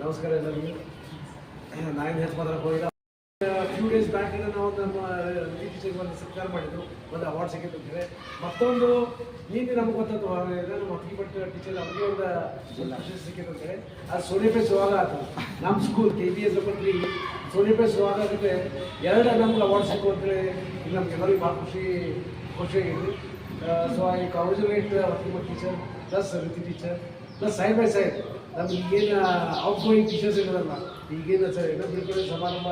ನಮಸ್ಕಾರ ಎಲ್ಲರಿಗೂ. ನಾನು ಹೆಸರು ಹೋಗಿಲ್ಲ. ಫ್ಯೂ ಡೇಸ್ ಬ್ಯಾಕ್ ನಾವು ನಮ್ಮ ಇತ್ತೀಚೆಗೆ ಒಂದು ಸತ್ಕಾರ ಮಾಡಿದ್ರು ಒಂದು ಅವಾರ್ಡ್ ಸಿಕ್ಕಿತ್ತು ಅಂತ ಹೇಳಿ. ಮತ್ತೊಂದು ನೀನು ನಮ್ಗೆ ಗೊತ್ತಾಯ್ತು ನಮ್ಮ ಹಕ್ಕಿಪಟ್ಟು ಟೀಚರ್ ಅವ್ರಿಗೆ ಒಂದು ಪ್ರಶಸ್ತಿ ಸಿಕ್ಕಿತ್ತು ಅಂತ ಹೇಳಿ. ಅದು ಸೋನಿಪೆ ಸುವಾಗ ಆಯ್ತು ನಮ್ಮ ಸ್ಕೂಲ್ ಕೆ ಬಿ ಎಸ್ ಬಂದ್ರಿ ಸೋನಿಪೆ ಸುವಾಗ ಆಗುತ್ತೆ ಎರಡು ನಮ್ಗೆ ಅವಾರ್ಡ್ ಸಿಕ್ಕು ಅಂತೇಳಿ ಇದು ನಮ್ಗೆ ಎಲ್ಲರಿಗೂ ಭಾಳ ಖುಷಿ ಖುಷಿಯಾಗಿದೆ ಸೊ ಐ ಕಾಂಗ್ರ್ಯಾಚುಲೇಟ್ ಹಕ್ಕಿಪಟ್ಟು teacher plus ರಿತಿ teacher plus side by side ನಮ್ಗೆ ಈಗೇನು ಔಟ್ ಗೋಯಿಂಗ್ ಟೀಚರ್ಸ್ ಇರೋದಲ್ಲ ಈಗೇನು ಸರ್ ಏನೋ ಬೀಳ್ಕೊಳ್ಳೋ ಸಮಾರಂಭ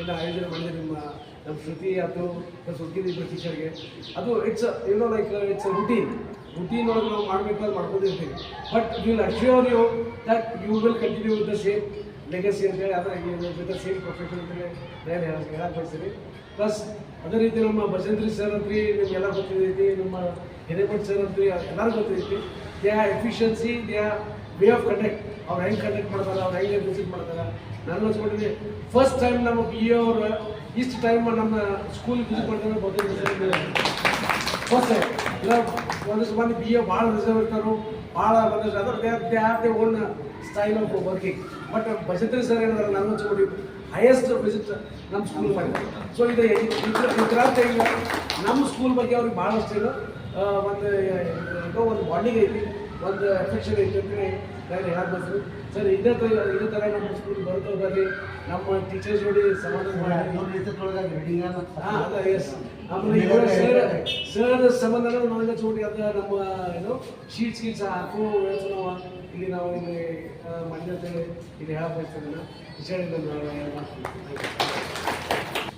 ಏನು ಆಯೋಜನೆ ಮಾಡಿದೆ ನಿಮ್ಮ ನಮ್ಮ ಶ್ರುತಿ ಅದು ಪ್ಲಸ್ ಇಬ್ಬರು ಟೀಚರ್ಗೆ ಅದು ಇಟ್ಸ್ ಏನೋ ಲೈಕ್ ಇಟ್ಸ್ ರುಟೀನ್ ರುಟೀನ್ ಒಳಗೆ ನಾವು ಮಾಡಬೇಕಾದ್ರೆ ಮಾಡ್ಕೊಂಡಿರ್ತೀವಿ but will assure you that you will continue with the same legacy ಅಂತೇಳಿ ಅದರ ದ ಸೇಮ್ ಪ್ರೊಫೆಷನ್ ಅಂತೇಳಿ ನಾನು ಹೇಳಕ್ಕೆ ಬಯಸ್ತೀನಿ. ಪ್ಲಸ್ ಅದೇ ರೀತಿ ನಮ್ಮ ಬಸಂತ್ರಿ ಸರ್ ಅಂತ್ರಿ ನಿಮ್ಗೆಲ್ಲ ಗೊತ್ತಿದ್ದೈತಿ ನಮ್ಮ ಹಿರೇಮಠ್ ಸರ್ ಅಂತ್ರಿ ಎಲ್ಲರಿಗೂ ಗೊತ್ತಿದ್ದೈತಿ they are efficiency they are way of conduct ಅವ್ರು ಹೆಂಗೆ ಕಂಡಕ್ಟ್ ಮಾಡ್ತಾರೆ, ಅವ್ರು ಹೆಂಗೆ ವಿಸಿಟ್ ಮಾಡ್ತಾರೆ? ನಾನು ಅನ್ಸ್ಕೊಂಡಿದ್ದೀನಿ ಫಸ್ಟ್ ಟೈಮ್ ನಮ್ಮ ಬಿ ಎ ಅವರು ಇಷ್ಟು ಟೈಮ್ ನಮ್ಮ ಸ್ಕೂಲ್ ವಿಸಿಟ್ ಮಾಡ್ತಾರೆ ಗೊತ್ತಿಲ್ಲ ಫಸ್ಟ್ ಟೈಮ್ ಇಲ್ಲ ಒಂದಿಷ್ಟು ಮಂದಿ ಬಿ ಎ ಭಾಳ ರಿಸರ್ವ್ ಇರ್ತಾರೆ, ಭಾಳ ಒಂದಿಷ್ಟು ಅದರ they they they own style of working but Bhajantri sir ಏನಾದ್ರೆ ನಾನು ಅನ್ಸ್ಕೊಂಡು ಹೈಯೆಸ್ಟ್ ವಿಸಿಟ್ ನಮ್ಮ ಸ್ಕೂಲ್ ಮಾಡಿದ್ದಾರೆ ಸೊ ಇದು ಇಲ್ಲ ನಮ್ಮ ಸ್ಕೂಲ್ ಬಗ್ಗೆ ಅವ್ರಿಗೆ ಭಾಳಷ್ಟು ಒಂದು ಒಂದು ಬಾಂಡಿಂಗ್ ಐತಿ. ಒಂದು ಅಫೆಕ್ಷನ್ ಇತ್ತು ಅಂತೇಳಿ ನಾನು ಹೇಳಕ್ ಸರ್ ಇದೇ ಥರ ಇದೇ ಥರ ನಮ್ಮ ಸ್ಕೂಲ್ ಬರ್ತಾ ಬರ್ರಿ ನಮ್ಮ ಟೀಚರ್ಸ್ ನೋಡಿ ಸಮಾಧಾನ ಹಾ, ಎಸ್ ಆಮೇಲೆ ಸರ್ ಸರ್ ಸಂಬಂಧ ನಾವೆಲ್ಲ ಚೋಟಿ ಅಂತ ನಮ್ಮ ಏನು ಶೀಟ್ಸ್ ಗೀಟ್ಸ್ ಹಾಕೋ ನಾವು ಇಲ್ಲಿ ನಾವು ಇಲ್ಲಿ ಮಂಡ್ಯ ಅಂತೇಳಿ ಇಲ್ಲಿ ಹೇಳಕ್ ಬಯಸ್ತೇನೆ ನಾನು ವಿಷಯ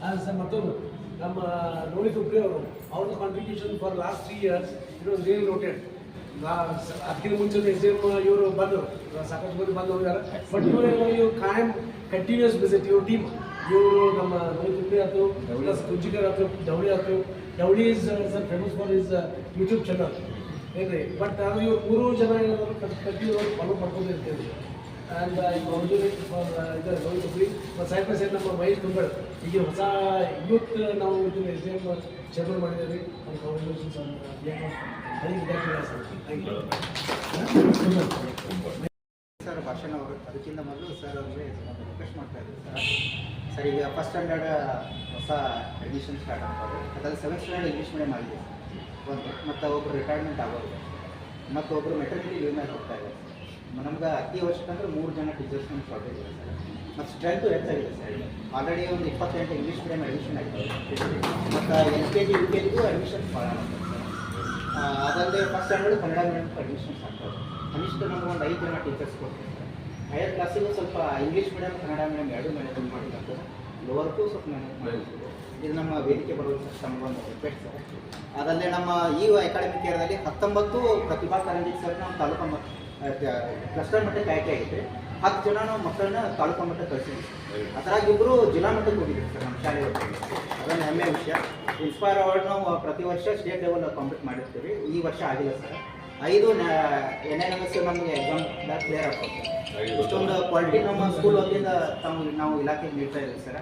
ಹಾಂ ಸರ್ ಮತ್ತೊಂದು. ನಮ್ಮ ರೋಹಿತ್ ಉಪ್ರಿ ಅವರು ಅವ್ರದ್ದು contribution for last three years it was really noted ಅದಕ್ಕಿಂತ ಮುಂಚೆ ಎಸ್ ಎಂ ಇವರು ಬಂದರು. ಸಾಕಷ್ಟು ಮಂದಿ ಬಂದು ಹೋಗಿದ್ದಾರೆ ಬಟ್ ಇವರು ಇವರು ಕಾಯಂ ಕಂಟಿನ್ಯೂಸ್ ವಿಸಿಟ್ ಇವ್ರ ಟೀಮ್ ಇವರು ನಮ್ಮ ತುಪ್ರಿ ಆಯ್ತು ಪ್ಲಸ್ ಕುಂಚಿಕರ್ ಆಯ್ತು ಡವಳಿ ಆಯ್ತು ಡವಳಿ is famous for is YouTube channel ಏನ್ರಿ? ಬಟ್ ಅದು ಇವ್ರು ಮೂರು ಜನ ಏನಾದ್ರು ಕಂಟಿನ್ಯೂ ಫಾಲೋ ಮಾಡ್ಕೊಂಡು ಇರ್ತೀವಿ ಆ್ಯಂಡ್ ಕಾಂಗ್ರ್ಯಾಚುಲೇಟ್ ಫಾರ್ ಇದು ತುಪ್ರಿ ಮತ್ತು ಸೈಡ್ ಬೈ ಸೈಡ್ ನಮ್ಮ ಮಹೇಶ್ ಕುಂಬಳ್ ಈಗ ಹೊಸ ಯೂತ್ ನಾವು ಇದನ್ನು ಎಸ್ ಡಿ ಎಂ ಚೇರ್ಮನ್ ಮಾಡಿದ್ದೀವಿ. ಅದಕ್ಕೆ ವಿದ್ಯಾರ್ಥಿಗಳ ಸರ್, ಭಾಷಣ ಅವರು ಅದಕ್ಕಿಂತ ಮೊದಲು ಸರ್ ಅವರಿಗೆ ರಿಕ್ವೆಸ್ಟ್ ಮಾಡ್ತಾ ಇದ್ದೀವಿ ಸರ್. ಸರ್, ಈಗ ಫಸ್ಟ್ ಸ್ಟ್ಯಾಂಡರ್ಡ್ ಹೊಸ ಅಡ್ಮಿಷನ್ ಸ್ಟಾರ್ಟ್ ಆಗ್ತದೆ ಅದ್ರಲ್ಲಿ ಸೆವೆಂತ್ ಸ್ಟ್ಯಾಂಡರ್ಡ್ ಇಂಗ್ಲೀಷ್ ಮೀಡಿಯಮ್ ಆಗಿದೆ ಒಂದು. ಮತ್ತು ಒಬ್ಬರು ರಿಟೈರ್ಮೆಂಟ್ ಆಗೋದು ಮತ್ತು ಒಬ್ಬರು ಮೆಟರ್ನಿಟಿ ಲೀವ್ ಮೇಲೆ ಹೋಗ್ತಾ ಇದೆ ನಮ್ಗೆ ಅತಿ ಅವಶ್ಯಕಂದ್ರೆ ಮೂರು ಜನ ಟೀಚರ್ಸ್ ನಮ್ಗೆ ಶಾರ್ಟೇಜ್ ಇದೆ ಸರ್. ಮತ್ತು ಸ್ಟ್ರೆಂತು ಹೆಚ್ಚಾಗಿದೆ ಸರ್? ಆಲ್ರೆಡಿ ಒಂದು ಇಪ್ಪತ್ತೆಂಟು ಇಂಗ್ಲೀಷ್ ಮೀಡಿಯಮ್ ಅಡ್ಮಿಷನ್ ಆಗಿದೆ. ಮತ್ತು L K G U K ಜಿಗೂ admission ಭಾಳ ಅದಲ್ಲದೆ ಫಸ್ಟ್ ಸ್ಟ್ಯಾಂಡರ್ಡ್ ಕನ್ನಡ ಮೀಡಿಯಮ್ಗೆ ಅಡ್ಮಿಷನ್ಸ್ ಆಗ್ತದೆ ಕನಿಷ್ಠ ನಮ್ಗೆ ಒಂದು ಐದು ಜನ ಟೀಚರ್ಸ್ ಕೊಡ್ತೀವಿ ಹೈಯರ್ ಕ್ಲಾಸಿಗೂ ಸ್ವಲ್ಪ ಇಂಗ್ಲೀಷ್ ಮೀಡಿಯಮ್ ಕನ್ನಡ ಮೀಡಿಯಮ್ ಎರಡು ಮ್ಯಾನೇಜ್ ಮಾಡಬೇಕು ಲೋವರ್ಗೂ ಸ್ವಲ್ಪ ಮ್ಯಾನೇಜ್ ಮಾಡಬೇಕು ಇದು ನಮ್ಮ ವೇದಿಕೆ ಬರುವಂಥ ನಮ್ಗೆ ಒಂದು ರಿಕ್ವೆಸ್ಟ್ ಸರ್ ಅದಲ್ಲದೆ ನಮ್ಮ ಈ ಅಕಾಡೆಮಿಕ್ ಇಯರ್ದಲ್ಲಿ ಹತ್ತೊಂಬತ್ತು ಪ್ರತಿಭಾ ಕಾರಂಜಿ ಸರ್ ನಮ್ಮ ತಾಲೂಕು ಕ್ಲಸ್ಟರ್ ಮಟ್ಟಕ್ಕೆ ಆಯ್ಕೆ ಆಗಿತ್ತು. ಹತ್ತು ಜನ ನಾವು ಮಕ್ಕಳನ್ನ ತಾಲೂಕು ಮಟ್ಟ ಕಳಿಸಿದ್ವಿ. ಅದರಾಗ ಇಬ್ಬರು ಜಿಲ್ಲಾ ಮಟ್ಟಕ್ಕೆ ಹೋಗಿದ್ವಿ ಸರ್ ನಮ್ಮ ಶಾಲೆ ಅದೊಂದು ಹೆಮ್ಮೆಯ ವಿಷಯ. ಇನ್ಸ್ಪೈರ್ ಅವಾರ್ಡ್ ನಾವು ಪ್ರತಿ ವರ್ಷ ಸ್ಟೇಟ್ ಲೆವೆಲ್ ಕಾಂಪೀಟ್ ಮಾಡಿರ್ತೀವಿ. ಈ ವರ್ಷ ಆಗಿಲ್ಲ ಸರ್. ಐದು ಎನ್ ಎನ್ ಎಂ ಎಸ್ ನಮಗೆ ಎಕ್ಸಾಮ್ ಕ್ಲಿಯರ್ ಆಗ್ತದೆ ಇಷ್ಟೊಂದು ಕ್ವಾಲಿಟಿ ನಮ್ಮ ಸ್ಕೂಲ್ ವತಿಯಿಂದ ತಾವು ನಾವು ಇಲಾಖೆಗೆ ನೀಡ್ತಾ ಇದ್ದೀವಿ ಸರ್.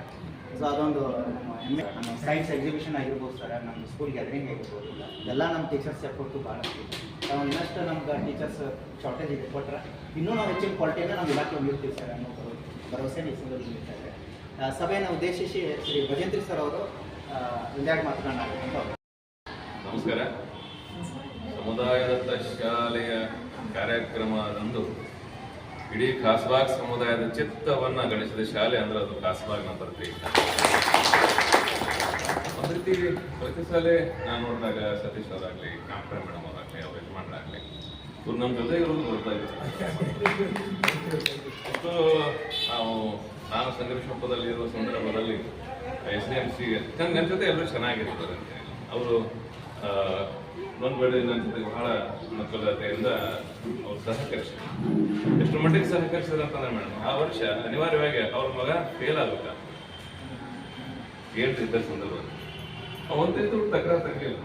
ಸೊ ಅದೊಂದು ನಮ್ಮ ಹೆಮ್ಮೆ. ನಮ್ಮ ಸೈನ್ಸ್ ಎಕ್ಸಿಬಿಷನ್ ಆಗಿರ್ಬೋದು ಸರ್. ನಮ್ಮ ಸ್ಕೂಲ್ ಗ್ಯಾದರಿಂಗ್ ಆಗಿರ್ಬೋದು. ಎಲ್ಲ ನಮ್ಮ ಟೀಚರ್ಸ್ ಸಪೋರ್ಟು ಭಾಳಷ್ಟು ನಾವು ಇನ್ನಷ್ಟು ನಮ್ಗೆ ಟೀಚರ್ಸ್ ಶಾರ್ಟೇಜ್ ಇದೆ ಕೊಟ್ಟರೆ ಇನ್ನೂ ನಾವು ಹೆಚ್ಚಿನ ಕ್ವಾಲಿಟಿಯನ್ನು ನಾವು ಇಲಾಖೆ ಉಳಿಯುತ್ತೀವಿ ಸರ್, ಅನ್ನೋ ಭರ- ಭರವಸೆ ಈ ಸಂದರ್ಭದಲ್ಲಿ ಸಭೆಯನ್ನು ಉದ್ದೇಶಿಸಿ ಶ್ರೀ ಭಜಂತ್ರಿ ಸರ್ ಅವರು ಇಂದಾಗಿ ಮಾತನಾಡೋಣ ನಮಸ್ಕಾರ. ಸಮುದಾಯದ ಶಾಲೆಯ ಕಾರ್ಯಕ್ರಮದಂದು ಇಡೀ ಖಾಸ್ಬಾಗ್ ಸಮುದಾಯದ ಚಿತ್ತವನ್ನು ಗಳಿಸಿದ ಶಾಲೆ ಅಂದ್ರೆ ಅದು ಖಾಸ್ಬಾಗ್ ನಂಬರ್ ಪ್ರತಿ ಒಂದ್ ರೀತಿ ಪ್ರತಿ ಸಲ ನಾನು ನೋಡಿದಾಗ ಸತೀಶ್ ಅವರಾಗಲಿ ಕಾಂಪ್ರೆ ಮೇಡಮ್ ಇವ್ರು ನಮ್ಮ ಜೊತೆ ಇರೋದು ಬರ್ತಾ ಇದ್ರು. ಮತ್ತು ನಾವು, ನಾನು ಸಂಘರ್ಷದಲ್ಲಿ ಇರುವ ಸಂದರ್ಭದಲ್ಲಿ ಎಸ್ ಡಿ ಎಂ ಸಿ ನನ್ನ ಜೊತೆ ಎಲ್ಲರೂ ಚೆನ್ನಾಗಿರ್ತಾರೆ ಅವರು ಒಂದು ವೇಳೆ ನನ್ನ ಜೊತೆ ಬಹಳ ಮಕ್ಕಳತೆಯಿಂದ ಅವ್ರು ಸಹಕರಿಸಿದ್ರು. ಎಷ್ಟು ಮಟ್ಟಿಗೆ ಸಹಕರಿಸಿದ್ರು ಅಂತಂದ್ರೆ ಮೇಡಮ್, ಆ ವರ್ಷ ಅನಿವಾರ್ಯವಾಗಿ ಅವ್ರ ಮಗ ಫೇಲ್ ಏನ್ ಇದ್ದ ಸಂದರ್ಭದಲ್ಲಿ. ಇದು ತಕರಾರು ತಗಲಿಲ್ಲ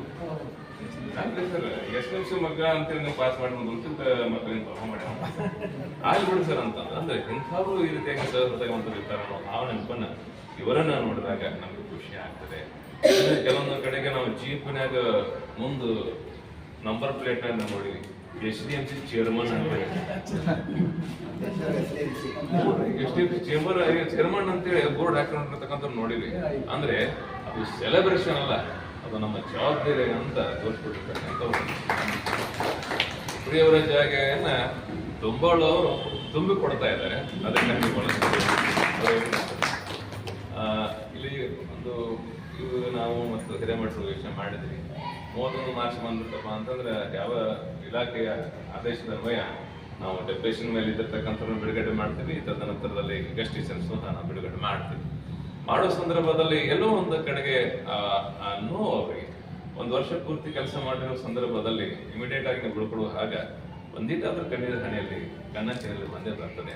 ಅಂದ್ರೆ ಸರ್ ಎಷ್ಟು ನಿಮಿಷ ಮಗ ಅಂತೇಳಿ ಪಾಸ್ ಮಾಡಿ ಒಂದು ಉಳಿದ ಮಕ್ಕಳಿಂದ ಪರ್ಫಾರ್ಮ್ ಮಾಡಿ ಆಗ್ಲಿ ಸರ್ ಅಂತ. ಅಂದ್ರೆ ಇಂಥವ್ರು ಈ ರೀತಿಯಾಗಿ ಸಹೃದಯವಂತರು ಇರ್ತಾರೆ ಅನ್ನೋ ಆ ಇವರನ್ನ ನೋಡಿದಾಗ ನಮಗೆ ಖುಷಿ ಆಗ್ತದೆ. ಕೆಲವೊಂದು ಕಡೆಗೆ ನಾವು ಜೀಪ್ನಾಗ ಮುಂದೆ ನಂಬರ್ ಪ್ಲೇಟ್ ನೋಡಿ S D M C chairman S D M C chamber chairman ಅಂತೇಳಿ ಬೋರ್ಡ್ ಹಾಕೊಂಡಿರ್ತಕ್ಕಂಥ ನೋಡಿವಿ ಅಂದ್ರೆ ಅದು ಸೆಲೆಬ್ರೇಷನ್ ಅಲ್ಲ. ಅದು ನಮ್ಮ ಜವಾಬ್ದಾರಿ ಅಂತ ತೋರಿಸ್ಕೊಟ್ಟಿರ್ತಕ್ಕಂಥ ಪ್ರಿಯವರ, ಜಾಗೆಯನ್ನ ತುಂಬಾಳು ಅವರು ತುಂಬಿ ಕೊಡ್ತಾ ಇದ್ದಾರೆ. ಅದಕ್ಕೆ ಇಲ್ಲಿ ಒಂದು ಇವು ನಾವು ಮತ್ತು ಹಿರೇಮಠ ಯೋಚನೆ ಮಾಡಿದ್ವಿ. ಮೂವತ್ತೊಂದು ಮಾರ್ಚ್ ಬಂದ್ಬಿಟ್ಟಪ್ಪ ಅಂತಂದ್ರೆ ಯಾವ ಇಲಾಖೆಯ ಆದೇಶದ ಅನ್ವಯ ನಾವು ಡೆಪ್ರೇಷನ್ ಮೇಲೆ ಇದ್ದಿರ್ತಕ್ಕಂಥ ಬಿಡುಗಡೆ ಮಾಡ್ತೀವಿ. ತದನಂತರದಲ್ಲಿ ಗೆಸ್ಟ್ ಸಹ ನಾವು ಬಿಡುಗಡೆ ಮಾಡ್ತೀವಿ. ಮಾಡೋ ಸಂದರ್ಭದಲ್ಲಿ ಎಲ್ಲೋ ಒಂದು ಕಡೆಗೆ ನೋವು ಅವರಿಗೆ. ಒಂದು ವರ್ಷ ಪೂರ್ತಿ ಕೆಲಸ ಮಾಡಿರೋ ಸಂದರ್ಭದಲ್ಲಿ ಇಮಿಡಿಯೇಟ್ ಆಗಿ ಬಿಳ್ಕೊಡುವ ಹಾಗ ಒಂದಿಟ್ಟಾದ್ರೂ ಕಣ್ಣೀರ ಹಣೆಯಲ್ಲಿ ಕಣ್ಣಚ್ಚಿನಲ್ಲಿ ಬಂದೇ ಬರ್ತದೆ.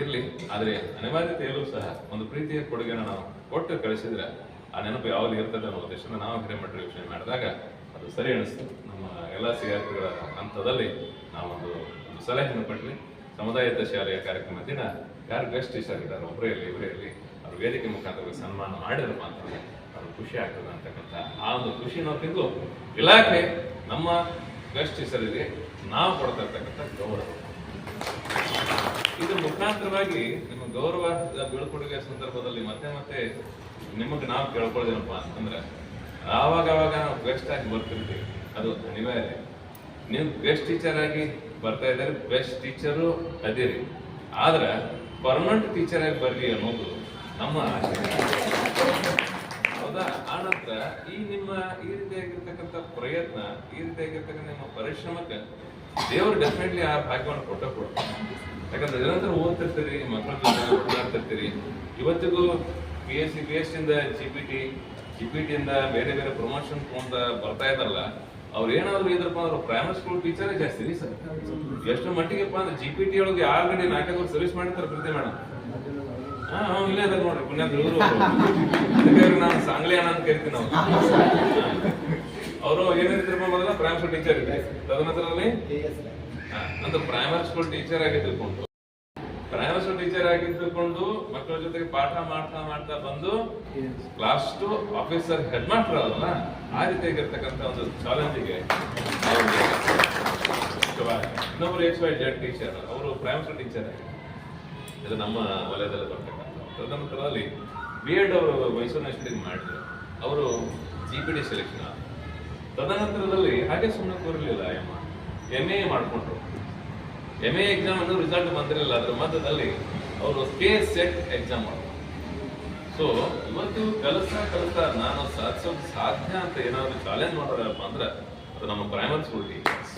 ಇರಲಿ, ಆದರೆ ಅನಿವಾರ್ಯತೆಯಲ್ಲೂ ಸಹ ಒಂದು ಪ್ರೀತಿಯ ಕೊಡುಗೆನ ನಾವು ಕೊಟ್ಟು ಕಳಿಸಿದ್ರೆ ಆ ನೆನಪು ಯಾವಾಗ ಇರ್ತದೆ ಅನ್ನೋ ಉದ್ದೇಶನ ನಾವು ಹಿರೇಮಠರು ಯೋಚನೆ ಮಾಡಿದಾಗ ಅದು ಸರಿ ಅನಿಸ್ತು. ನಮ್ಮ ಎಲ್ಲ ಸಿಆರ್ಪಿಗಳ ಹಂತದಲ್ಲಿ ನಾವೊಂದು, ಒಂದು ಸಲಹೆಯನ್ನು ಕೊಟ್ವಿ ಸಮುದಾಯದ ಶಾಲೆಯ ಕಾರ್ಯಕ್ರಮ ದಿನ, ಯಾರು ಬೆಸ್ಟ್ ಟೀಚರ್ ಇದ್ದಾರೆ ಒಬ್ಬರೇ ಇರಲಿ, ಇವರೇ ಇರಲಿ. ವೇದಿಕೆ ಮುಖಾಂತರ ಸನ್ಮಾನ ಮಾಡಿದ್ರಪ್ಪ ಅಂತಂದ್ರೆ ಅದು ಖುಷಿ ಆಗ್ತದೆ ಅಂತಕ್ಕಂಥ ಆ ಒಂದು ಖುಷಿ ನಾವು ತಿಂದು ಇಲಾಖೆ ನಮ್ಮ ಗಸ್ಟ್ ಹೆಸರಿಗೆ ನಾವು ಕೊಡ್ತಾ ಇರ್ತಕ್ಕಂಥ ಗೌರವ. ಇದ್ರ ಮುಖಾಂತರವಾಗಿ ನಿಮ್ಮ ಗೌರವದ ಬೀಳ್ಕೊಡುಗೆ ಸಂದರ್ಭದಲ್ಲಿ ಮತ್ತೆ ಮತ್ತೆ ನಿಮಗೆ ನಾವು ಕೇಳ್ಕೊಳ್ಳೋದೇನಪ್ಪ ಅಂತಂದ್ರೆ, ಆವಾಗವಾಗ ಆವಾಗ ನಾವು ಗೆಸ್ಟ್ ಆಗಿ ಬರ್ತಿರ್ತೀವಿ. ಅದು ಅನಿವಾರ್ಯ. ನೀವು ಬೆಸ್ಟ್ ಟೀಚರ್ ಆಗಿ ಬರ್ತಾ ಇದ್ದಾರೆ ಬೆಸ್ಟ್ ಟೀಚರು ಅದಿರಿ. ಆದ್ರೆ ಪರ್ಮನೆಂಟ್ ಟೀಚರ್ ಆಗಿ ಬರ್ಲಿ ಅನ್ನೋದು ನಮ್ಮ ಹೌದಾ? ಆ ನಂತರ ಈ ನಿಮ್ಮ, ಈ ರೀತಿಯಾಗಿರ್ತಕ್ಕಂಥ ಪ್ರಯತ್ನ, ಈ ರೀತಿಯಾಗಿರ್ತಕ್ಕಂಥ ನಿಮ್ಮ ಪರಿಶ್ರಮಕ್ಕೆ ದೇವರು ಡೆಫಿನೆಟ್ಲಿ ಆ ಭಾಗ್ಯವನ್ನು ಕೊಟ್ಟ ಕೊಡ್ತಾರೆ ಯಾಕಂದ್ರೆ ನಿರಂತರ ಓದ್ತಿರ್ತೀರಿ ಮಕ್ಕಳ ಜೊತೆ ಇವತ್ತಿಗೂ P S C P S ಇಂದ G P T G P T ಇಂದ ಬೇರೆ ಬೇರೆ ಪ್ರಮೋಷನ್ ಅಂತ ಬರ್ತಾ ಇದಾರಲ್ಲ ಅವ್ರು ಏನಾದ್ರು ಇದ್ರಪ್ಪ ಅಂದ್ರೆ ಪ್ರೈಮರಿ ಸ್ಕೂಲ್ ಟೀಚರೇ ಜಾಸ್ತಿ ರೀ ಸರ್. ಎಷ್ಟು ಮಟ್ಟಿಗೆಪ್ಪ ಅಂದ್ರೆ ಜಿ ಪಿ ಟಿ ಒಳಗೆ ಆಲ್ರೆಡಿ ನಾಲ್ಕೈದು ಸರ್ವಿಸ್ ಮಾಡಿರ್ತಾರೆ ಪ್ರೀತಿ ಮೇಡಮ್ ಇಲ್ಲೇ ಅದ ನೋಡ್ರಿ ಪುಣ್ಯಾದ ಇವರು. ಅದಕ್ಕೆ ನಾನು ಸಾಂಗ್ಲಿ ಅಣ್ಣ ಅಂತ ಕರಿತೀನಿ ನಾವು. ಅವರು ಏನಿದ್ರಪ್ಪ ಮೊದಲ ಪ್ರೈಮರಿ ಸ್ಕೂಲ್ ಟೀಚರ್ ಇದ್ದಾರೆ ತದನಂತರದಲ್ಲಿ? ನಂದು ಪ್ರೈಮರಿ ಸ್ಕೂಲ್ ಟೀಚರ್ ಆಗಿ ತಿಳ್ಕೊಂಡು ಪ್ರೈಮರಿ ಸ್ಕೂಲ್ ಟೀಚರ್ ಆಗಿ ತಿಳ್ಕೊಂಡು ಮಕ್ಕಳ ಜೊತೆಗೆ ಪಾಠ ಮಾಡ್ತಾ ಮಾಡ್ತಾ ಬಂದು class to officer head master ಅದಲ್ಲ ಆ ರೀತಿಯಾಗಿರ್ತಕ್ಕಂಥ ಒಂದು ಚಾಲೆಂಜಿಗೆ ಇನ್ನೊಬ್ರು ಎಕ್ಸ್ ವೈ ಜೆಡ್ ಟೀಚರ್ ಅವರು ಪ್ರೈಮರಿ ಸ್ಕೂಲ್ ಟೀಚರ್ ಆಗಿ. ಇದು ನಮ್ಮ ವಲಯದಲ್ಲಿ ಬರ್ತಕ್ಕಂಥ ತದನಂತರದಲ್ಲಿ ಬಿ ಎಡ್ ಅವರು ನ್ಯಾಷನಲ್ ಮಾಡಿದ್ರು. ಅವರು ಜಿ ಪಿ ಡಿ ಸೆಲೆಕ್ಷನ್ ತದನಂತರದಲ್ಲಿ ಹಾಗೆ ಸುಮ್ಮನೆ ಕೂರಲಿಲ್ಲ ಎಮ್ಮ ಎಂ ಎ ಮಾಡಿಕೊಂಡ್ರು. ಎಂ ಎ ಎಕ್ಸಾಮ್ ಅನ್ನೋ ರಿಸಲ್ಟ್ ಬಂದಿರಲಿಲ್ಲ, ಅದ್ರ ಮಧ್ಯದಲ್ಲಿ ಅವರು ಕೆ ಸೆಟ್ ಎಕ್ಸಾಮ್ ಮಾಡಿದ್ರು ಸೊ ಇವತ್ತು ಕೆಲಸ ಕೆಲಸ ನಾನು ಸಾಧಿಸೋದು ಸಾಧ್ಯ ಅಂತ ಏನಾದ್ರು ಚಾಲೆಂಜ್ ಮಾಡೋದಪ್ಪ ಅಂದ್ರೆ ಅದು ನಮ್ಮ ಪ್ರೈಮರಿ ಸ್ಕೂಲ್ ಟೀಚರ್ಸ್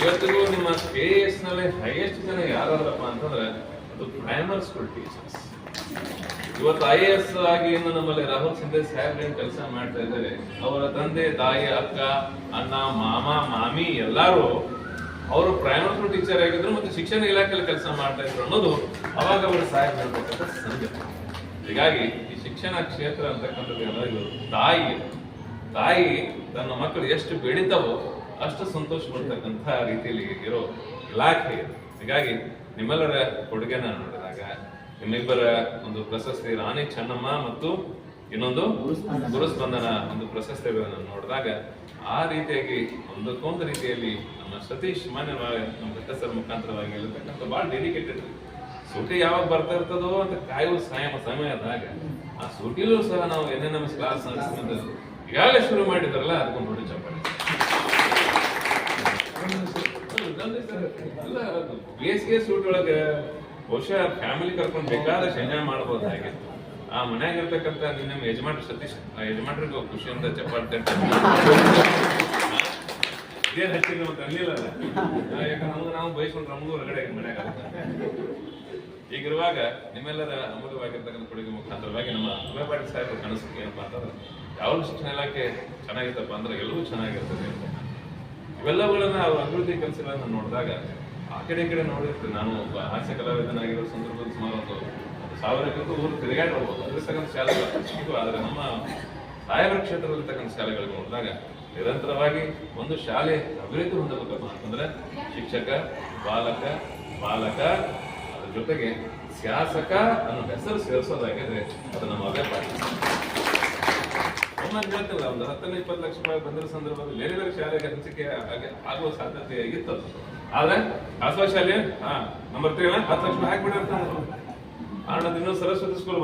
ಇವತ್ತಿಗೂ ನಿಮ್ಮ ಕೆ ಎಸ್ನಲ್ಲಿ ಹೈಯೆಸ್ಟ್ ಜನ ಯಾರಾದ್ರಪ್ಪ ಅಂತಂದ್ರೆ ಅದು ಪ್ರೈಮರಿ ಸ್ಕೂಲ್ ಟೀಚರ್ಸ್ ಇವತ್ತು ಐ ಎ ಎಸ್ ಆಗಿ ಇನ್ನು ನಮ್ಮಲ್ಲಿ ರಾಹುಲ್ ಸಿಂಧೆ ಸಾಹೇಬ್ ಏನು ಕೆಲಸ ಮಾಡ್ತಾ ಇದ್ದಾರೆ, ಅವರ ತಂದೆ, ತಾಯಿ, ಅಕ್ಕ, ಅಣ್ಣ, ಮಾಮ, ಮಾಮಿ ಎಲ್ಲರೂ ಅವರು ಪ್ರೈಮರಿ ಸ್ಕೂಲ್ ಟೀಚರ್ ಆಗಿದ್ರು ಮತ್ತು ಶಿಕ್ಷಣ ಇಲಾಖೆಯಲ್ಲಿ ಕೆಲಸ ಮಾಡ್ತಾ ಇದ್ರು ಅನ್ನೋದು ಅವಾಗ ಅವರು ಸಹಾಯ ಮಾಡಬೇಕಂತ ಸಂಜೆ ಹೀಗಾಗಿ ಈ ಶಿಕ್ಷಣ ಕ್ಷೇತ್ರ ಅಂತಕ್ಕಂಥದ್ದು ಎಲ್ಲರಿಗೂ ತಾಯಿ ತಾಯಿ ತನ್ನ ಮಕ್ಕಳು ಎಷ್ಟು ಬೆಳೀತಾವೋ ಅಷ್ಟು ಸಂತೋಷ ಪಡ್ತಕ್ಕಂಥ ರೀತಿಯಲ್ಲಿ ಇರೋ ಇಲಾಖೆ. ಹೀಗಾಗಿ ನಿಮ್ಮೆಲ್ಲರ ಕೊಡುಗೆನ ನೋಡಿದಾಗ ನಿಮ್ಮಿಬ್ಬರ ಒಂದು ಪ್ರಶಸ್ತಿ ರಾಣಿ ಚೆನ್ನಮ್ಮ ಮತ್ತು ಇನ್ನೊಂದು ಗುರುಸ್ಪಂದನ. ಒಂದು ಪ್ರಶಸ್ತಿಗಳನ್ನು ನೋಡಿದಾಗ ಆ ರೀತಿಯಾಗಿ ಒಂದಕ್ಕೊಂದು ರೀತಿಯಲ್ಲಿ ನಮ್ಮ ಸತೀಶ್ ಮಾನ್ಯವಾಗಿ ನಮ್ಮ ಭಟ್ಟಸರ ಮುಖಾಂತರವಾಗಿ ಇರತಕ್ಕಂಥ ಬಹಳ ಡೆಡಿಕೇಟೆಡ್ ಸೂಟಿ ಯಾವಾಗ ಬರ್ತಾ ಇರ್ತದೋ ಅಂತ ಕಾಯುವ ಸಮಯ ಸಮಯದಾಗ ಆ ಸುಟಿಲೂ ಸಹ ನಾವು N N M S class ಈಗಾಗಲೇ ಶುರು ಮಾಡಿದಾರಲ್ಲ ಅದಕ್ಕೊಂದು ನೋಡಿ ಚಪ್ಪಾಳೆ. ಬೇಸಿಗೆ ಸೂಟ್ ಒಳಗೆ ಬಹುಶಃ ಫ್ಯಾಮಿಲಿ ಕರ್ಕೊಂಡು ಬೇಕಾದಷ್ಟು ಎಂಜಾಯ್ ಹಾಗೆ. ಆ ಮನ್ಯಾಗ ಇರ್ತಕ್ಕಂಥ ನಿಮ್ಮ ಯಜಮಾನ್ರು ಸತೀಶ್, ಆ ಯಜಮಾನ್ರಿಗೆ ಖುಷಿಯಿಂದ ಚಪ್ಪಾಳೆ ಇದೇನ್ ಹಚ್ಚಿಲ್ಲ ಅಂತ ಅನ್ಲಿಲ್ಲ ಯಾಕಂದ್ರೆ ನಮ್ಗೆ ನಾವು ಬಯಸ್ಕೊಂಡು ನಮಗೂ ಹೊರಗಡೆ ಮನ್ಯಾಗ ಈಗಿರುವಾಗ ನಿಮ್ಮೆಲ್ಲರ ಅಮೂಲ್ಯವಾಗಿರ್ತಕ್ಕಂಥ ಕೊಡುಗೆ ಮುಖಾಂತರವಾಗಿ ನಮ್ಮ ಅಭಯ ಪಾಟೀಲ್ ಸಾಹೇಬರು ಅಂತಂದ್ರೆ, ಯಾವ ಶಿಕ್ಷಣ ಇಲಾಖೆ ಚೆನ್ನಾಗಿತ್ತಪ್ಪ ಅಂದ್ರೆ ಎಲ್ಲವೂ ಚೆನ್ನಾಗಿರ್ತದೆ ಇವೆಲ್ಲವುಗಳನ್ನ ಅವ್ರ ಅಭಿವೃದ್ಧಿ ಕೆಲಸಗಳನ್ನ ನೋಡಿದಾಗ ಆ ಕಡೆ ಈ ಕಡೆ ನೋಡಿರ್ತೀನಿ ನಾನು ಒಬ್ಬ ಹಾಸ್ಯ ಕಲಾವಿದನಾಗಿರೋ ಸಂದರ್ಭದಲ್ಲಿ ಸುಮಾರು ಒಂದು ಸಾವಿರಕ್ಕಿಂತ ಊರು ತಿರುಗಾಡಬಹುದು ಅದ್ರ ಶಾಲೆಗಳು ಆದರೆ ನಮ್ಮ ಸಾಹೇಬರ ಕ್ಷೇತ್ರದಲ್ಲಿರ್ತಕ್ಕಂಥ ಶಾಲೆಗಳಿಗೆ ನೋಡಿದಾಗ ನಿರಂತರವಾಗಿ ಒಂದು ಶಾಲೆ ಅಭಿವೃದ್ಧಿ ಹೊಂದಬೇಕಪ್ಪ. ಅಂತಂದ್ರೆ ಶಿಕ್ಷಕ, ಬಾಲಕ ಬಾಲಕ, ಅದ್ರ ಜೊತೆಗೆ ಶಾಸಕ ಅನ್ನೋ ಹೆಸರು ಸೇರಿಸೋದಾಗಿದ್ರೆ ಅದು ನಮ್ಮ ಅಭಯ ಪಾಟೀಲ್ ನಾನು ಹೇಳ್ತೇವೆ ಒಂದು ಹತ್ತನೇ ಇಪ್ಪತ್ತು ಲಕ್ಷ ರೂಪಾಯಿ ಬಂದಿರೋ ಸಂದರ್ಭದಲ್ಲಿ ಬೇರೆ ಬೇರೆ ಶಾಲೆಗೆ ಹಂಚಿಕೆ ಆಗಿ- ಆಗುವ ಸಾಧ್ಯತೆ ಆಗಿತ್ತು. ಆದ್ರೆ ಖಾಸಗಿ ಶಾಲೆ ಹಾ ನಂಬರ್ ತ್ರೀ ಹತ್ತು ಲಕ್ಷ ರೂಪಾಯಿ ಅಂತ ಅದು ಆನಂದ್ ಇನ್ನೂ ಸರಸ್ವತಿ ಸ್ಕೂಲ್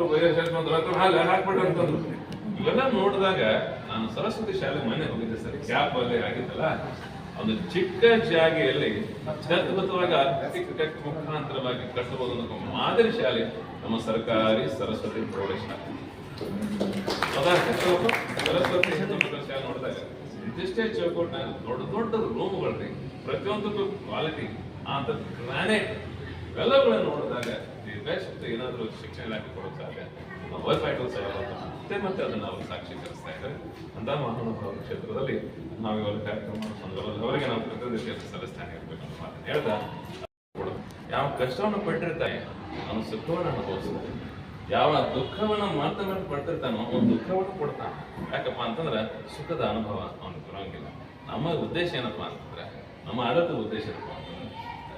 ರೂಪಾಯಿ ಎಷ್ಟು ಬಂದ್ರು ಹತ್ತು ಹಾಲು ಹಾಕ್ಬಿಡ್ರಿ ಅಂತಂದ್ರು ಇವೆಲ್ಲ ನೋಡಿದಾಗ ನಾನು ಸರಸ್ವತಿ ಶಾಲೆ ಮನೆ ಹೋಗಿದ್ದೆ ಸರಿ. ಕ್ಯಾಪ್ ಅಲ್ಲಿ ಆಗಿತ್ತಲ್ಲ, ಒಂದು ಚಿಕ್ಕ ಜಾಗೆಯಲ್ಲಿ ಅತ್ಯದ್ಭುತವಾಗಿ ಆರ್ಥಿಕ ಮುಖಾಂತರವಾಗಿ ಕಟ್ಟಬಹುದು ಅನ್ನೋ ಮಾದರಿ ಶಾಲೆ ನಮ್ಮ ಸರ್ಕಾರಿ ಸರಸ್ವತಿ ಪ್ರೌಢಶಾಲೆ. ಅದಾದ ಸರಸ್ವತಿ ಹೆಣ್ಣು ಮಕ್ಕಳ ಶಾಲೆ ನೋಡಿದಾಗ ಇದಿಷ್ಟೇ ದೊಡ್ಡ ದೊಡ್ಡ ರೂಮ್ಗಳ್ರಿ ಪ್ರತಿಯೊಂದಕ್ಕೂ ಕ್ವಾಲಿಟಿ ಅಂತ ಗ್ರಾನೈಟ್ ಇವೆಲ್ಲಗಳನ್ನು ನೋಡಿದಾಗ ದಿ ಬೆಸ್ಟ್ ಏನಾದರೂ ಶಿಕ್ಷಣ ಇಲಾಖೆ ಕೊಡೋಕೆ ಸಾಧ್ಯ ವೈಫೈ ಸಹ ಮತ್ತೆ ಮತ್ತೆ ಅದನ್ನು ಅವರು ಸಾಕ್ಷೀಕರಿಸ್ತಾ ಇದ್ದಾರೆ ಅಂತ ಮಹಾನುಭಾವ ಕ್ಷೇತ್ರದಲ್ಲಿ ನಾವು ಇವಾಗ ಕಾರ್ಯಕ್ರಮ ಅವರಿಗೆ ನಾವು ಕೃತಜ್ಞತೆ ಸಲ್ಲಿಸ್ತಾನೆ ಇರಬೇಕು ಅಂತ ಮಾತನ್ನ ಹೇಳ್ದ ಯಾವ ಕಷ್ಟವನ್ನು ಪಟ್ಟಿರ್ತಾನೆ ಅವನು ಸುಖವನ್ನು ಅನುಭವಿಸ್ತಾನೆ ಯಾವ ದುಃಖವನ್ನ ಮಾತನಾಡಿ ಪಡ್ತಿರ್ತಾನೋ ಅವನು ದುಃಖವನ್ನು ಕೊಡ್ತಾನೆ. ಯಾಕಪ್ಪ ಅಂತಂದ್ರೆ ಸುಖದ ಅನುಭವ ಅವನಿಗೆ ಬರೋಂಗಿಲ್ಲ. ನಮ್ಮ ಉದ್ದೇಶ ಏನಪ್ಪಾ ಅಂತಂದ್ರೆ, ನಮ್ಮ ಆಡಳಿತ ಉದ್ದೇಶ ಏನಪ್ಪಾ ಅಂತಂದ್ರೆ,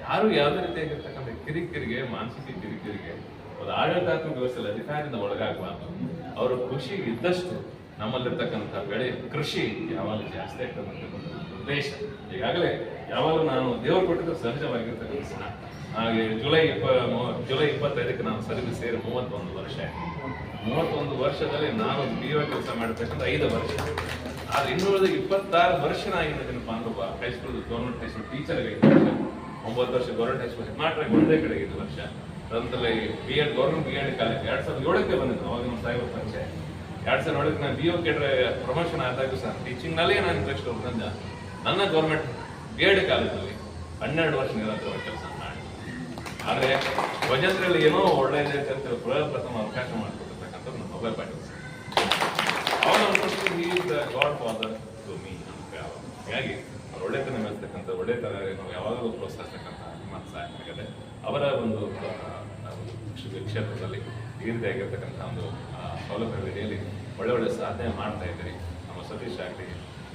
ಯಾರು ಯಾವುದೇ ರೀತಿಯಾಗಿರ್ತಕ್ಕಂಥ ಕಿರಿಕಿರಿಗೆ, ಮಾನಸಿಕ ಕಿರಿಕಿರಿಗೆ, ಒಂದು ಆಡಳಿತಾತ್ಮಕ ವ್ಯವಸ್ಥೆಯಲ್ಲಿ ಅಧಿಕಾರದಿಂದ ಒಳಗಾಗಬಾರ್ದು. ಅವರ ಖುಷಿ ಇದ್ದಷ್ಟು ನಮ್ಮಲ್ಲಿರ್ತಕ್ಕಂಥ ಬೆಳೆ, ಕೃಷಿ ಯಾವಾಗಲೂ ಜಾಸ್ತಿ ಆಗ್ತಕ್ಕಂಥ ಉದ್ದೇಶ. ಈಗಾಗಲೇ ಯಾವಾಗಲೂ ನಾನು ದೇವರು ಕೊಟ್ಟಿದ್ದು ಸಹಜವಾಗಿರ್ತಕ್ಕಂಥ ಸಹ ಹಾಗೆ ಜುಲೈ ಇಪ್ಪ ಜುಲೈ ಇಪ್ಪತ್ತೈದಕ್ಕೆ ನಾನು ಸರ್ವಿಸ್ ಸೇರಿ ಮೂವತ್ತೊಂದು ವರ್ಷ ಮೂವತ್ತೊಂದು ವರ್ಷದಲ್ಲಿ ನಾನು ಬಿ ಒ ಕೆಲಸ ಮಾಡಿರ್ತಕ್ಕಂಥ ಐದು ವರ್ಷ. ಆದ್ರೆ ಇನ್ನುಳಿದ ಇಪ್ಪತ್ತಾರು ವರ್ಷ ಆಗಿದ್ದೇನಪ್ಪ ಅಂದ್ರೆ ಹೈಸ್ಕೂಲ್ ಗೌರ್ಮೆಂಟ್ ಹೈಸ್ಕೂಲ್ ಟೀಚರ್ ಒಂಬತ್ತು ವರ್ಷ ಗೌರ್ಮೆಂಟ್ ಹೈಸ್ಕೂಲ್ ಮಾತ್ರ ಒಂದೇ ಕಡೆ ಐದು ವರ್ಷ. ನಂತರ B Ed government B Ed college ಎರಡ್ ಸಾವಿರದ ಏಳಕ್ಕೆ ಬಂದಿದ್ದು, ಅವಾಗ ನಮ್ಮ ಸಾಹೇಬ ಪರಿಚಯ. ಎರಡ್ ಸಾವಿರದ ಏಳಕ್ಕೆ ನಾನು ಬಿ ಒ ಕೆಡ್ರೆ ಪ್ರಮೋಷನ್ ಆದಾಗ ಸಹ ಟೀಚಿಂಗ್ ನಲ್ಲೇ ನಾನು ಇಂಟ್ರೆಸ್ಟ್ ಹೋಗ್ತಂದ ನನ್ನ ಗೌರ್ಮೆಂಟ್ ಬಿ ಎಡ್ ಕಾಲೇಜಲ್ಲಿ ಹನ್ನೆರಡು ವರ್ಷ ನಿರಂತರವಾಗಿ ಕೆಲಸ ಆದ್ರೆ ಬಜೆಟ್ನಲ್ಲಿ ಏನೋ ಒಳ್ಳೆಯದೇ ಅಂತ ಪ್ರಥಮ ಅವಕಾಶ ಮಾಡಿಕೊಟ್ಟಿರ್ತಕ್ಕಂಥ ನಮ್ಮ ಮೊಬೈಲ್ ಸರ್. ಅವರ is the godfather to me ಅಂತ ಅವ್ರು ಒಳ್ಳೆತನ ಮೆಲ್ತಕ್ಕಂಥ ಒಳ್ಳೆತನ ನಾವು ಯಾವಾಗಲೂ ಪ್ರೋತ್ಸಾಹಿಸ್ತಕ್ಕಂಥ ಅಭಿಮಾನ ಸಾಕಾಗಿದೆ ಅವರ ಒಂದು ಆ, ಕ್ಷೇತ್ರದಲ್ಲಿ ಈ ರೀತಿಯಾಗಿರ್ತಕ್ಕಂಥ ಒಂದು ಆ, ಸೌಲಭ್ಯ ರೀತಿಯಲ್ಲಿ ಒಳ್ಳೆ ಒಳ್ಳೆ ಸಾಧನೆ ಮಾಡ್ತಾ ಇದ್ದೀರಿ. ನಮ್ಮ ಸತೀಶ್ ಆಗಲಿ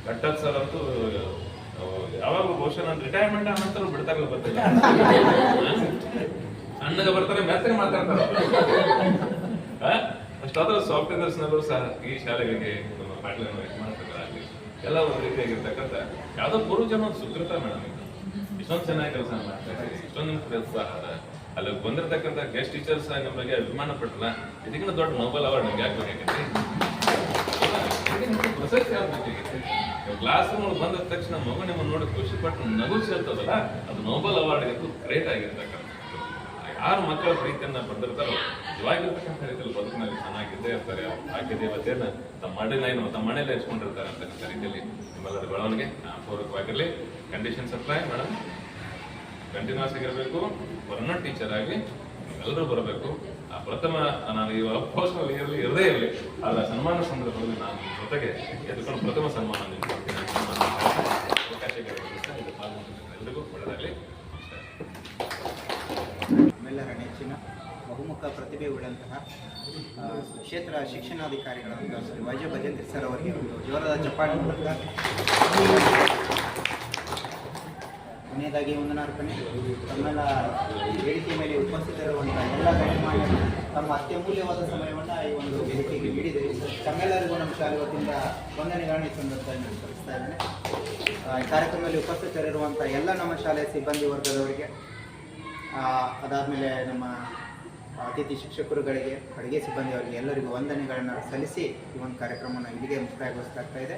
ಘಟ್ಟತ್ ಸರ್ ಅಂತೂ ಆ, ಯಾವಾಗಲೂ ಬಹುಶಃ ನಾನು ರಿಟೈರ್ಮೆಂಟ್ ನಂತರ ಬಿಡ್ತಾಗಲ್ಲ ಬರ್ತಿಲ್ಲ ಅಣ್ಣಗೆ ಬರ್ತಾರೆ ಮೆತ್ತಗೆ ಮಾತಾಡ್ತಾರೆ? ಅಷ್ಟಾದ್ರೂ ಸಾಫ್ಟ್ವೇರ್ ನಲ್ಲೂ ಸಹ ಈ ಶಾಲೆಗಳಿಗೆ ಮಾಡ್ತಿದ್ದಾರಾಗಲಿ ಎಲ್ಲ ಒಂದು ರೀತಿಯಾಗಿರ್ತಕ್ಕಂಥ ಯಾವುದೋ ಪೂರ್ವಜನ ಸುಕೃತ ಮೇಡಮ್ ಇದು. ಇಷ್ಟೊಂದು ಚೆನ್ನಾಗಿ ಕೆಲಸ ಮಾಡ್ತಾರೆ ಇಷ್ಟೊಂದು ಪ್ರೋತ್ಸಾಹ ಅದ ಅಲ್ಲಿ ಬಂದಿರತಕ್ಕಂಥ ಗೆಸ್ಟ್ ಟೀಚರ್ಸ್ ನಿಮ್ಮ ಬಗ್ಗೆ ಅಭಿಮಾನ ಪಟ್ಟಲ್ಲ ಇದಕ್ಕಿಂತ ದೊಡ್ಡ ನೋಬಲ್ ಅವಾರ್ಡ್ ನಮ್ಗೆ ಯಾಕೆ ಪ್ರಶಸ್ತಿ ಕ್ಲಾಸ್ ರೂಮ್ ಬಂದ ತಕ್ಷಣ ಮಗು ನಿಮ್ಮನ್ನು ನೋಡಿ ಖುಷಿ ಪಟ್ಟು ನಗು ಸೇರ್ತದಲ್ಲ, ಅದು ನೋಬಲ್ ಅವಾರ್ಡ್ ಗ್ರೇಟ್ ಆಗಿರ್ತಕ್ಕಂಥ. ಯಾರು ಮಕ್ಕಳ ಪ್ರೀತಿಯನ್ನ ಬಂದಿರ್ತಾರೋ ಇವಾಗಿರ್ತಕ್ಕಂಥ ರೀತಿಯಲ್ಲಿ ಬದುಕಿನಲ್ಲಿ ಚೆನ್ನಾಗಿದ್ದೇ ಇರ್ತಾರೆ ಭಾಗ್ಯ ದೇವತೆಯನ್ನ ತಮ್ಮ ಮಡಿನ ಏನು, ತಮ್ಮ ಮನೇಲೆ ಇಸ್ಕೊಂಡಿರ್ತಾರೆ ಅಂತಕ್ಕಂಥ ರೀತಿಯಲ್ಲಿ ನಿಮ್ಮೆಲ್ಲರ ಬೆಳವಣಿಗೆ ಪೂರಕವಾಗಿರಲಿ ಕಂಡೀಷನ್ ಸಪ್ಲೈ ಮೇಡಮ್ ಕಂಟಿನ್ಯೂಸ್ ಆಗಿರಬೇಕು ವರ್ಣ ಟೀಚರ್ ಆಗಿ ಎಲ್ಲರೂ ಬರಬೇಕು. ಆ, ಪ್ರಥಮ, ನಾನು ಈ ಪೋಸ್ಟ್ನಲ್ಲಿ ಇರಲಿ, ಇರದೇ ಇರಲಿ. ಅಲ್ಲ ಸನ್ಮಾನ ಸಂದರ್ಭದಲ್ಲಿ ನಾನು ಜೊತೆಗೆ ಎದ್ದುಕೊಂಡು ಪ್ರಥಮ ಸನ್ಮಾನ ನಿಮ್ಗೆ ನಾನು ಅವಕಾಶ ಎಲ್ಲರಿಗೂ ಒಳ್ಳೆಯದಾಗಲಿ ನಮಸ್ಕಾರ ನೆಚ್ಚಿನ ಬಹುಮುಖ ಪ್ರತಿಭೆ ಉಳ್ಳಂತಹ ಕ್ಷೇತ್ರ ಶಿಕ್ಷಣಾಧಿಕಾರಿಗಳಾದ ಶ್ರೀ ವೈಜ ಭಜೇಂದ್ರ ಸರ್ ಅವರಿಗೆ ಒಂದು ಜೋರಾದ ಚಪ್ಪಾಳೆ ಮೂಲಕ ಕೊನೆಯದಾಗಿ ವಂದನಾರ್ಪಣೆ ತಮ್ಮೆಲ್ಲ ವೇದಿಕೆ ಮೇಲೆ ಉಪಸ್ಥಿತರಿರುವಂತಹ ಎಲ್ಲ ಗಣ್ಯಮಾನ್ಯ ತಮ್ಮ ಅತ್ಯಮೂಲ್ಯವಾದ ಸಮಯವನ್ನು ಈ ಒಂದು ವೇದಿಕೆಗೆ ನೀಡಿದೆ. ತಮ್ಮೆಲ್ಲರಿಗೂ ನಮ್ಮ ಶಾಲೆ ವತಿಯಿಂದ ವಂದನೆಗಳನ್ನು ಸಂದರ್ಭದಲ್ಲಿ ಸಲ್ಲಿಸ್ತಾ ಇದ್ದೇನೆ. ಕಾರ್ಯಕ್ರಮದಲ್ಲಿ ಉಪಸ್ಥಿತರಿರುವಂಥ ಎಲ್ಲ ನಮ್ಮ ಶಾಲೆಯ ಸಿಬ್ಬಂದಿ ವರ್ಗದವರಿಗೆ ಅದಾದಮೇಲೆ ನಮ್ಮ ಅತಿಥಿ ಶಿಕ್ಷಕರುಗಳಿಗೆ, ಅಡುಗೆ ಸಿಬ್ಬಂದಿಯವರಿಗೆ ಎಲ್ಲರಿಗೂ ವಂದನೆಗಳನ್ನು ಸಲ್ಲಿಸಿ ಈ ಒಂದು ಕಾರ್ಯಕ್ರಮವನ್ನು ಇಲ್ಲಿಗೆ ಮುಕ್ತಾಯಗೊಳಿಸ್ತಾ ಇದೆ.